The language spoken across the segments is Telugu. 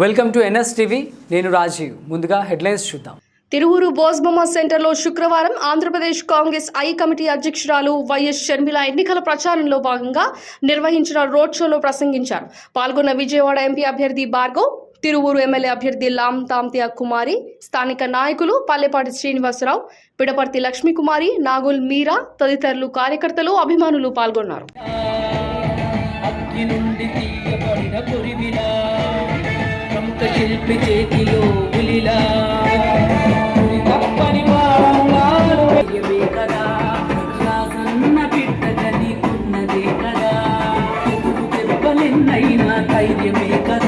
Welcome to NS TV. నేను రాజీవ్. ముందుగా హెడ్లైన్స్ చూద్దాం. తిరువురు బోస్బొమ్మ సెంటర్లో శుక్రవారం ఆంధ్రప్రదేశ్ కాంగ్రెస్ ఐ కమిటీ అధ్యక్షురాలు వైఎస్ షర్మిల ఎన్నికల ప్రచారంలో భాగంగా నిర్వహించిన రోడ్ షోలో ప్రసంగించారు. పాల్గొన్న విజయవాడ ఎంపీ అభ్యర్థి భార్గవ్ తిరువురు ఎమ్మెల్యే అభ్యర్థి లామ్ తాంతియా కుమారి స్థానిక నాయకులు పల్లెపాటి శ్రీనివాసరావు పిడపర్తి లక్ష్మీకుమారి నాగుల్ మీరా తదితరులు కార్యకర్తలు అభిమానులు పాల్గొన్నారు. శిల్పి చేతిలో పులిలా. తప్పని వాడు వెయ్యవే కదా. రాసన్న కదా. ఎదురు దెబ్బలెన్నైనా ధైర్యమే కదా.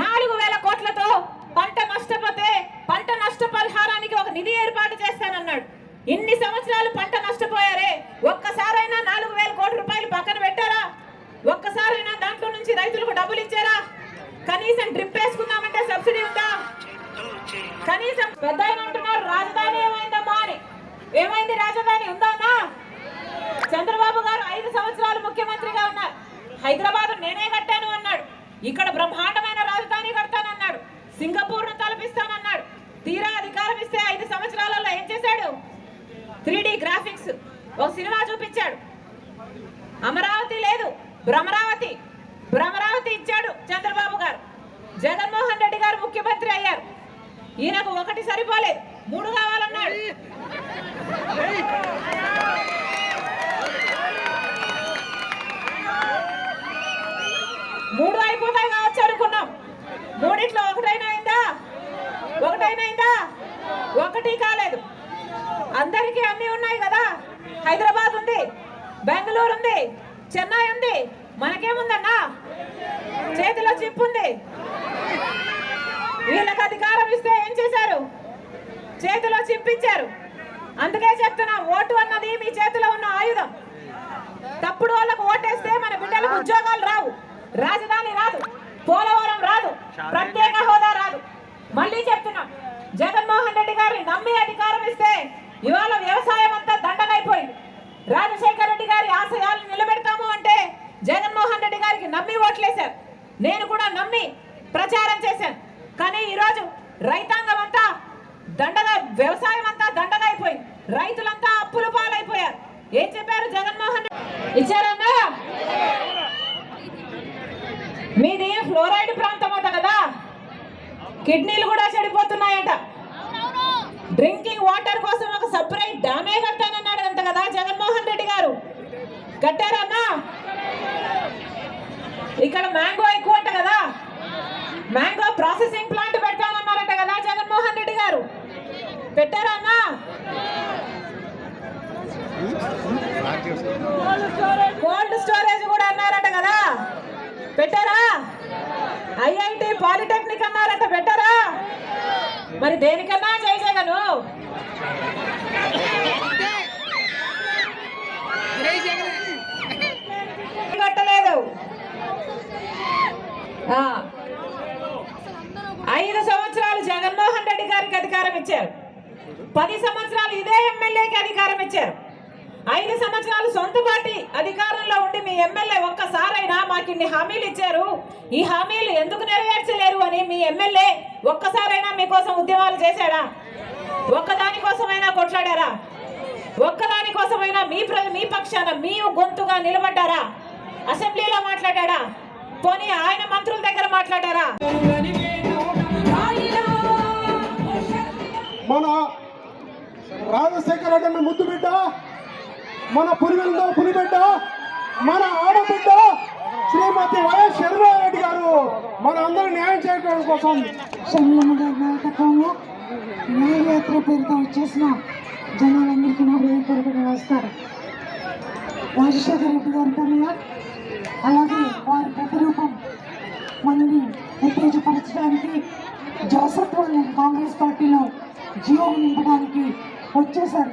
నాలుగు వేల కోట్లతో పంట నష్టపోతే పంట నష్టపరిహారానికి ఒక నిధి ఏర్పాటు చేస్తానన్నాడు. ఇన్ని సంవత్సరాలు పంట నష్టపోయారే ఒక్కసారైనా నాలుగు వేల కోట్ల రూపాయలు పక్కన పెట్టారా? ఒక్కసారైనా దాంట్లో నుంచి రైతులకు డబ్బులు ఇచ్చారా? కనీసం డ్రిప్ వేసుకుందామంటే సబ్సిడీ ఉందా? కనీసం పెద్ద అంటున్నారు రాజధాని ఏమైందమ్మా అని. ఏమైంది రాజధాని ఉందామా చంద్రబాబు గారు ఐదు సంవత్సరాలు ముఖ్యమంత్రిగా ఉన్నారు. హైదరాబాద్ నేనే కట్టాను అన్నాడు. ఇక్కడ బ్రహ్మాండమైన సింగపూర్ను కడతానన్నాడు సింగపూర్ను తలపిస్తానన్నాడు. తీరా అధికారం ఇస్తే ఐదు సంవత్సరాలలో ఏం చేశాడు? త్రీ గ్రాఫిక్స్ ఒక సినిమా చూపించాడు. అమరావతి లేదు భ్రమరావతి భ్రమరావతి ఇచ్చాడు చంద్రబాబు గారు. జగన్మోహన్ రెడ్డి గారు ముఖ్యమంత్రి అయ్యారు. ఈయనకు ఒకటి సరిపోలేదు మూడు కావాలన్నాడు. మూడు అయిపోతాయి కావచ్చు అనుకున్నాం. మూడిట్లో ఒకటై అయిందా ఒకటైనా అయిందా ఒకటి కాలేదు. అందరికీ అన్ని ఉన్నాయి కదా? హైదరాబాద్ ఉంది బెంగళూరు ఉంది చెన్నై ఉంది. మనకేముందన్నా? చేతిలో చిప్ ఉంది. వీళ్ళకి అధికారం ఇస్తే ఏం చేశారు? చేతిలో చిప్ ఇచ్చారు. అందుకే చెప్తున్నా ఓటు అన్నది మీ చేతిలో ఉన్న ఆయుధం. తప్పుడు వాళ్ళకు ఓటేస్తే మన బిడ్డలకు ఉద్యోగాలు రావు. రాజధాని రాదు. పోలవరం రాదు. ప్రత్యేక హోదా రాదు మళ్ళీ చెప్తున్నా జగన్మోహన్ రెడ్డి గారిని నమ్మి అధికారం ఇస్తే ఇవాళ వ్యవసాయం అంతా దండగైపోయింది రాజశేఖర రెడ్డి గారి ఆశయాలను నిలబెడతాము అంటే జగన్మోహన్ రెడ్డి గారికి నమ్మి ఓట్లేశారు. నేను కూడా నమ్మి ప్రచారం చేశాను. కానీ ఈరోజు రైతాంగం అంతా దండగా వ్యవసాయం అంతా దండగైపోయింది రైతులంతా అప్పుల పాలైపోయారు. ఏం చెప్పారు జగన్మోహన్ రెడ్డి? ఇచ్చారన్నా మీది ఫ్లోరైడ్ ప్రాంతం అంట కదా. కిడ్నీలు కూడా చెడిపోతున్నాయట. డ్రింకింగ్ వాటర్ కోసం ఒక సపరేట్ డ్యామే కట్టానన్నాడు అంట కదా జగన్మోహన్ రెడ్డి గారు. కట్టారన్నా? ఇక్కడ మ్యాంగో ఎక్కువ అంట కదా. మ్యాంగో ప్రాసెసింగ్ ప్లాంట్ పెడతానన్నారట కదా జగన్మోహన్ రెడ్డి గారు. పెట్టారా అన్నా కోల్డ్ స్టోరేజ్ కూడా అన్నారట కదా. పెట్టారా? ఐఐటి పాలిటెక్నిక్ అన్నారట పెట్టారా? మరి దేనికన్నా? చేశాను కట్టలేదు. ఐదు సంవత్సరాలు జగన్మోహన్ రెడ్డి గారికి అధికారం ఇచ్చారు. పది సంవత్సరాలు ఇదే ఎమ్మెల్యేకి అధికారం ఇచ్చారు. ఐదు సంవత్సరాలు సొంత పార్టీ అధికారంలో ఉండి మీ ఎమ్మెల్యే ఒక్కసారైనా మాకు ఇన్ని హామీలు ఇచ్చారు. ఈ హామీలు ఎందుకు నెరవేర్చలేరు అని మీ ఎమ్మెల్యే ఒక్కసారైనా మీకోసం ఉద్యమాలు చేశాడా? ఒక్కదాని కోసమైనా కొట్లాడారా? ఒక్కదాని కోసమైనా మీ ప్ర మీ పక్షాన మీ గొంతుగా నిలబడ్డారా? అసెంబ్లీలో మాట్లాడాడా? పోనీ ఆయన మంత్రుల దగ్గర మాట్లాడారా? మన రాజశేఖర రెడ్డి ముద్దు బిడ్డ మన పులివెందో పులిబిడ్డ మన ఆడబిడ్డ శ్రీమతి వైఎస్ షర్మారెడ్డి గారు మన అందరూ న్యాయం చేయడం కోసం పేరుతో వచ్చేసిన జనాలందరికీ నా హృదయపూర్వక నమస్కారం. రాజశేఖర రెడ్డి గారితో అలాగే వారి ప్రతిరూపం మనని ఉత్తేజపరచడానికి జోసఫ్ కాంగ్రెస్ పార్టీలో జీవం నింపడానికి వచ్చేసారు